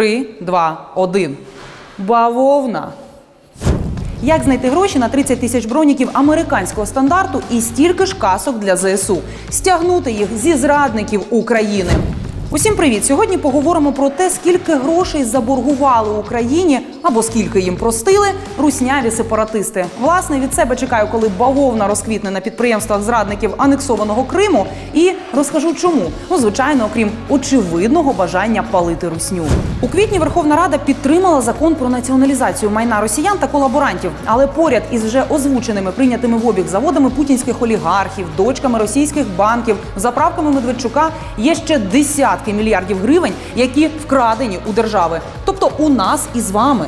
Три, два, один. Бавовна. Як знайти гроші на 30 тисяч броніків американського стандарту і стільки ж касок для ЗСУ? Стягнути їх зі зрадників України. Усім привіт! Сьогодні поговоримо про те, скільки грошей заборгували Україні або скільки їм простили русняві сепаратисти. Власне, від себе чекаю, коли бавовна розквітне на підприємствах зрадників анексованого Криму, і розкажу чому. Ну, звичайно, окрім очевидного бажання палити русню. У квітні Верховна Рада підтримала закон про націоналізацію майна росіян та колаборантів. Але поряд із вже озвученими прийнятими в обіг заводами путінських олігархів, дочками російських банків, заправками Медведчука є ще десятки мільярдів гривень, які вкрадені у держави, тобто у нас і з вами.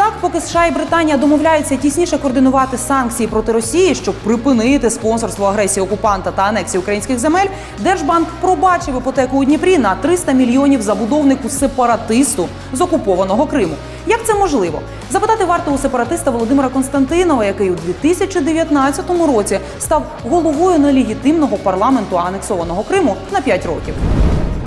Так, поки США і Британія домовляються тісніше координувати санкції проти Росії, щоб припинити спонсорство агресії окупанта та анексії українських земель, Держбанк пробачив іпотеку у Дніпрі на 300 мільйонів забудовнику сепаратисту з окупованого Криму. Як це можливо? Запитати варто у сепаратиста Володимира Константинова, який у 2019 році став головою нелегітимного парламенту анексованого Криму на 5 років.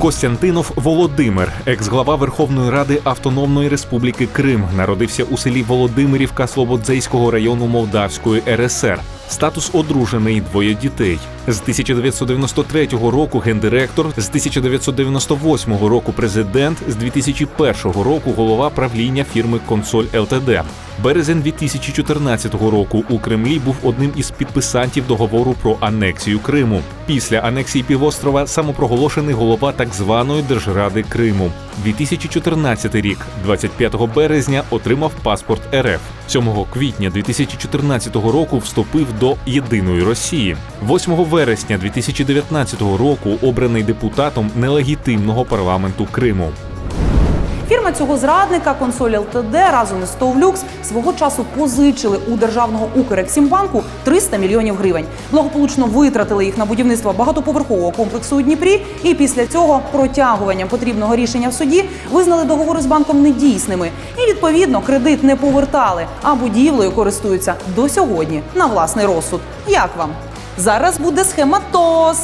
Костянтинов Володимир, екс-глава Верховної Ради Автономної Республіки Крим, народився у селі Володимирівка Слободзейського району Молдавської РСР. Статус одружений, двоє дітей. З 1993 року гендиректор, з 1998 року президент, з 2001 року голова правління фірми Консоль ЛТД. Березень 2014 року у Кремлі був одним із підписантів договору про анексію Криму. Після анексії півострова самопроголошений голова так званої Держради Криму. 2014 рік, 25 березня, отримав паспорт РФ. 7 квітня 2014 року вступив до Єдиної Росії. 8 вересня 2019 року обраний депутатом нелегітимного парламенту Криму. Фірма цього зрадника консоль ЛТД разом із Стовлюкс свого часу позичили у державного Укрексімбанку 300 мільйонів гривень. Благополучно витратили їх на будівництво багатоповерхового комплексу у Дніпрі. І після цього протягуванням потрібного рішення в суді визнали договори з банком недійсними. І відповідно кредит не повертали, а будівлею користуються до сьогодні на власний розсуд. Як вам? Зараз буде схема ТОС.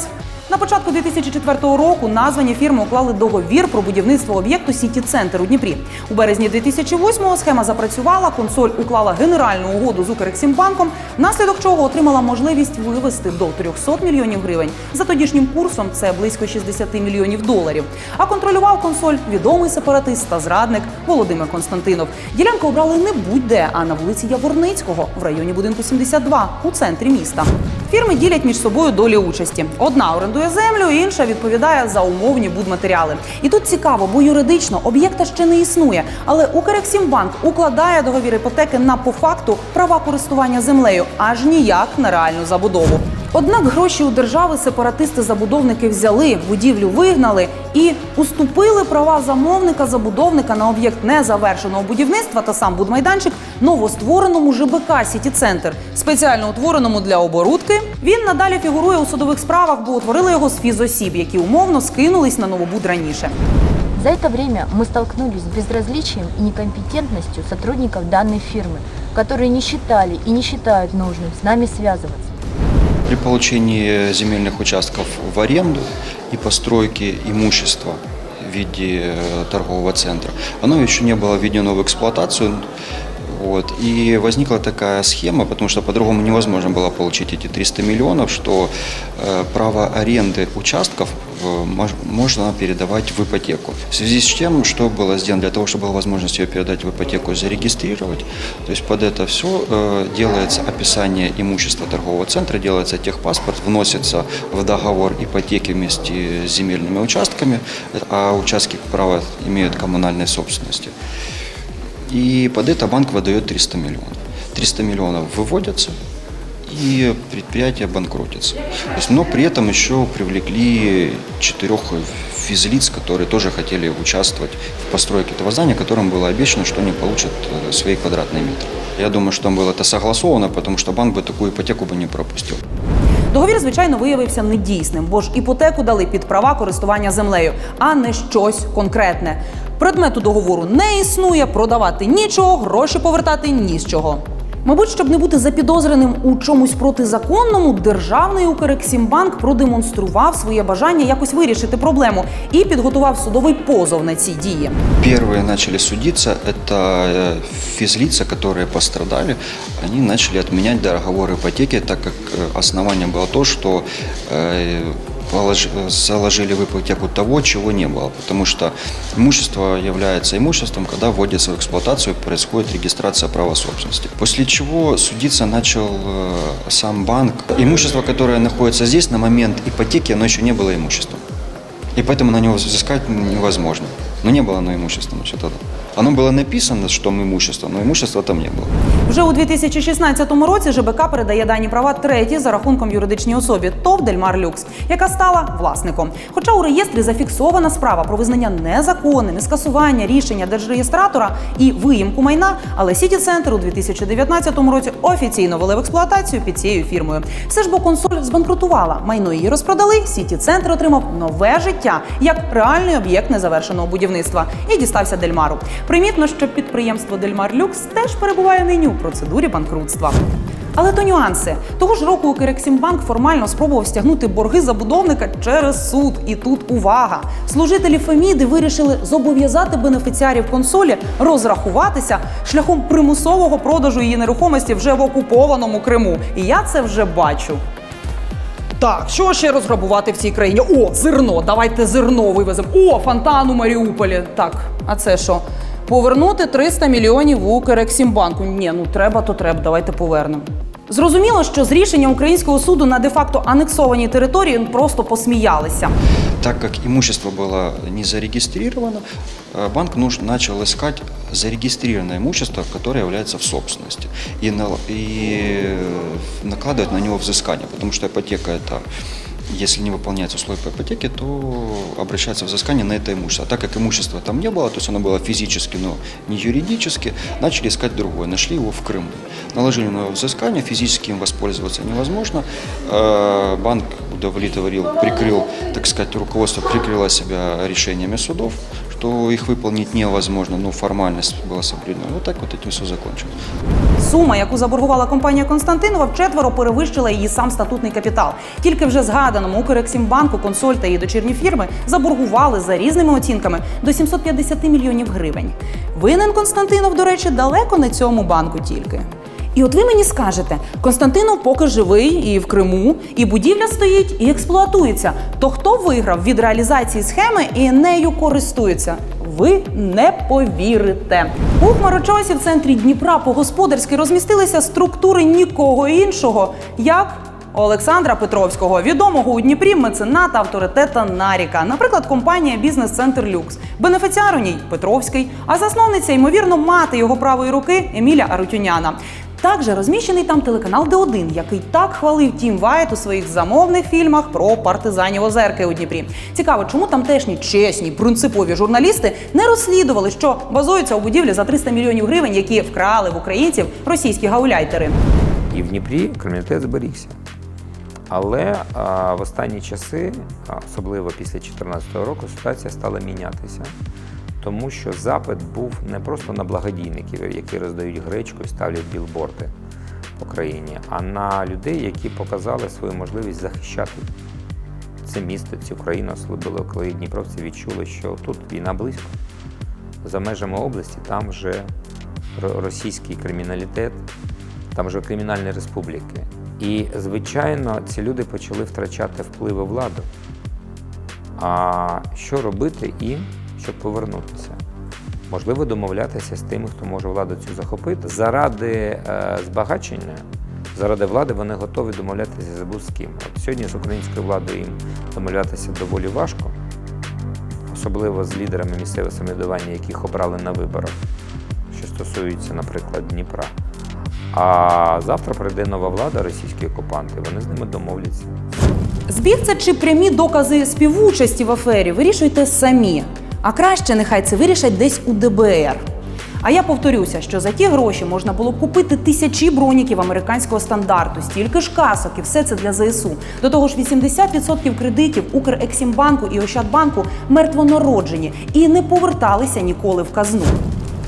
На початку 2004 року названі фірми уклали договір про будівництво об'єкту Сіті Центр у Дніпрі. У березні 2008-го схема запрацювала. Консоль уклала генеральну угоду з Укрексімбанком, внаслідок чого отримала можливість вивести до 300 мільйонів гривень. За тодішнім курсом це близько 60 мільйонів доларів. А контролював консоль відомий сепаратист та зрадник Володимир Константинов. Ділянку обрали не будь-де, а на вулиці Яворницького в районі будинку 72 у центрі міста. Фірми ділять між собою долі участі. Одна орендує землю, інша відповідає за умовні будматеріали. І тут цікаво, бо юридично об'єкта ще не існує. Але Укрексімбанк укладає договір іпотеки на по факту права користування землею, аж ніяк на реальну забудову. Однак гроші у держави сепаратисти-забудовники взяли, будівлю вигнали і уступили права замовника забудовника на об'єкт незавершеного будівництва та сам будмайданчик новоствореному ЖБК Сіті Центр, спеціально утвореному для оборудки. Він надалі фігурує у судових справах, бо утворили його з фізосіб, які умовно скинулись на новобуд раніше. За это время мы столкнулись с безразличием и некомпетентностью сотрудников данной фирмы, которые не считали и не считают нужным с нами связываться. При получении земельных участков в аренду и постройке имущества в виде э, торгового центра, оно еще не было введено в эксплуатацию. Вот, и возникла такая схема, потому что по-другому невозможно было получить эти 300 миллионов, что э, право аренды участков э, мож- можно передавать в ипотеку. В связи с тем, что было сделано для того, чтобы была возможность ее передать в ипотеку, зарегистрировать, то есть под это все делается описание имущества торгового центра, делается техпаспорт, вносится в договор ипотеки вместе с земельными участками, а участки права имеют коммунальной собственности. И под это банк выдает 300 миллионов. 300 миллионов выводятся, и предприятие банкротится. То есть, но при этом еще привлекли четырех физлиц, которые тоже хотели участвовать в постройке этого здания, которым было обещано, что они получат э, свои квадратные метры. Я думаю, что там было это согласовано, потому что банк бы такую ипотеку бы не пропустил. Договір, звичайно, виявився недійсним, бо ж іпотеку дали під права користування землею, а не щось конкретне. Предмету договору не існує, продавати нічого, гроші повертати ні з чого. Мабуть, щоб не бути запідозреним у чомусь протизаконному, державний Укрексімбанк продемонстрував своє бажання якось вирішити проблему і підготував судовий позов на ці дії. Первые начали судиться, это э, физлица, которые пострадали, они начали отменять договор ипотеки, так как э, основание было то, что э, полож- заложили в ипотеку того, чего не было, потому что имущество является имуществом, когда вводится в эксплуатацию происходит регистрация права собственности. После чего судиться начал э, сам банк. Имущество, которое находится здесь на момент ипотеки, оно еще не было имуществом. И поэтому на него взыскать невозможно. Но не было оно имуществом тогда. Оно было написано, что имущество, но имущества там не было. Вже у 2016 році ЖБК передає дані права третій за рахунком юридичній особі ТОВ Дельмар Люкс, яка стала власником. Хоча у реєстрі зафіксована справа про визнання незаконним і скасування рішення держреєстратора і виїмку майна, але Сіті Центр у 2019 році офіційно вели в експлуатацію під цією фірмою. Все ж бо консоль збанкрутувала. Майно її розпродали. Сіті Центр отримав нове життя як реальний об'єкт незавершеного будівництва і дістався Дельмару. Примітно, що підприємство Дельмар Люкс теж перебуває нині процедурі банкрутства. Але то нюанси. Того ж року Укрексімбанк формально спробував стягнути борги забудовника через суд. І тут увага! Служителі Феміди вирішили зобов'язати бенефіціарів консолі розрахуватися шляхом примусового продажу її нерухомості вже в окупованому Криму. І я це вже бачу. Так, що ще розграбувати в цій країні? О, зерно! Давайте зерно вивеземо. О, фонтан у Маріуполі. Так, а це що? Повернути 300 мільйонів у Укрексімбанку. Ні, ну треба, то треба. Давайте повернемо. Зрозуміло, що з рішення українського суду на де-факто анексованій території просто посміялися. Так как имущество было не зарегистрировано, э, банк нуж- начал искать зарегистрированное имущество, которое является в собственности, и, нал- и э, накладывать на него взыскание, потому что ипотека это если не выполняются условия по ипотеке, то обращается взыскание на это имущество. А так как имущества там не было, то есть оно было физически, но не юридически, начали искать другое. Нашли его в Крыму. Наложили на него взыскание, физически им воспользоваться невозможно. Э, Банк удовлетворил, прикрыл, так сказать, руководство прикрыло себя решениями судов, что их выполнить невозможно, но формальность была соблюдена. Вот так вот этим все закончилось. Сума, яку заборгувала компанія Константинова, вчетверо перевищила її сам статутний капітал. Тільки вже згаданому Укрексімбанку консоль та її дочірні фірми заборгували за різними оцінками до 750 мільйонів гривень. Винен Константинов, до речі, далеко не цьому банку тільки. І от ви мені скажете, Константинов поки живий і в Криму, і будівля стоїть, і експлуатується. То хто виграв від реалізації схеми і нею користується? Ви не повірите. У Хмарочосі в центрі Дніпра по-господарськи розмістилися структури нікого іншого, як Олександра Петровського, відомого у Дніпрі мецената авторитета Наріка, наприклад, компанія Бізнес-центр Люкс. Бенефіціар у ній Петровський, а засновниця, ймовірно, мати його правої руки Еміля Арутюняна. Також розміщений там телеканал Д1, який так хвалив Тім Вайт у своїх замовних фільмах про партизанів озерки у Дніпрі. Цікаво, чому тамтешні чесні, принципові журналісти не розслідували, що базуються у будівлі за 300 мільйонів гривень, які вкрали в українців російські гауляйтери. І в Дніпрі криміналітет зберігся. Але а, в останні часи, особливо після 2014 року, ситуація стала мінятися. Тому що запит був не просто на благодійників, які роздають гречку і ставлять білборди по країні, а на людей, які показали свою можливість захищати це місто, цю країну, особливо коли дніпровці відчули, що тут війна близько. За межами області там вже російський криміналітет, там вже кримінальні республіки. І, звичайно, ці люди почали втрачати впливи влади. А що робити їм, щоб повернутися? Можливо, домовлятися з тими, хто може владу цю захопити. Заради е, збагачення, заради влади вони готові домовлятися з будь-ким. От сьогодні з українською владою їм домовлятися доволі важко, особливо з лідерами місцевого самоврядування, яких обрали на виборах, що стосується, наприклад, Дніпра. А завтра прийде нова влада, російські окупанти, вони з ними домовляться. Збіг це чи прямі докази співучасті в афері вирішуйте самі. А краще нехай це вирішать десь у ДБР. А я повторюся, що за ті гроші можна було купити тисячі броніків американського стандарту, стільки ж касок і все це для ЗСУ. До того ж, 80% кредитів Укрексімбанку і Ощадбанку мертвонароджені і не поверталися ніколи в казну.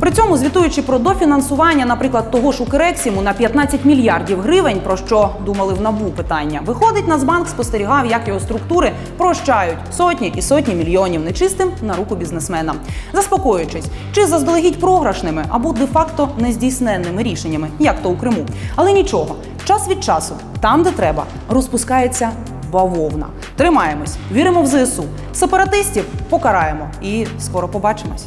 При цьому звітуючи про дофінансування, наприклад, того ж Укрексіму на 15 мільярдів гривень, про що думали в набу питання, виходить Нацбанк спостерігав, як його структури прощають сотні і сотні мільйонів нечистим на руку бізнесменам, заспокоюючись, чи заздалегідь програшними або де-факто нездійсненними рішеннями, як то у Криму. Але нічого, час від часу, там, де треба, розпускається бавовна. Тримаємось, віримо в ЗСУ. Сепаратистів покараємо і скоро побачимось.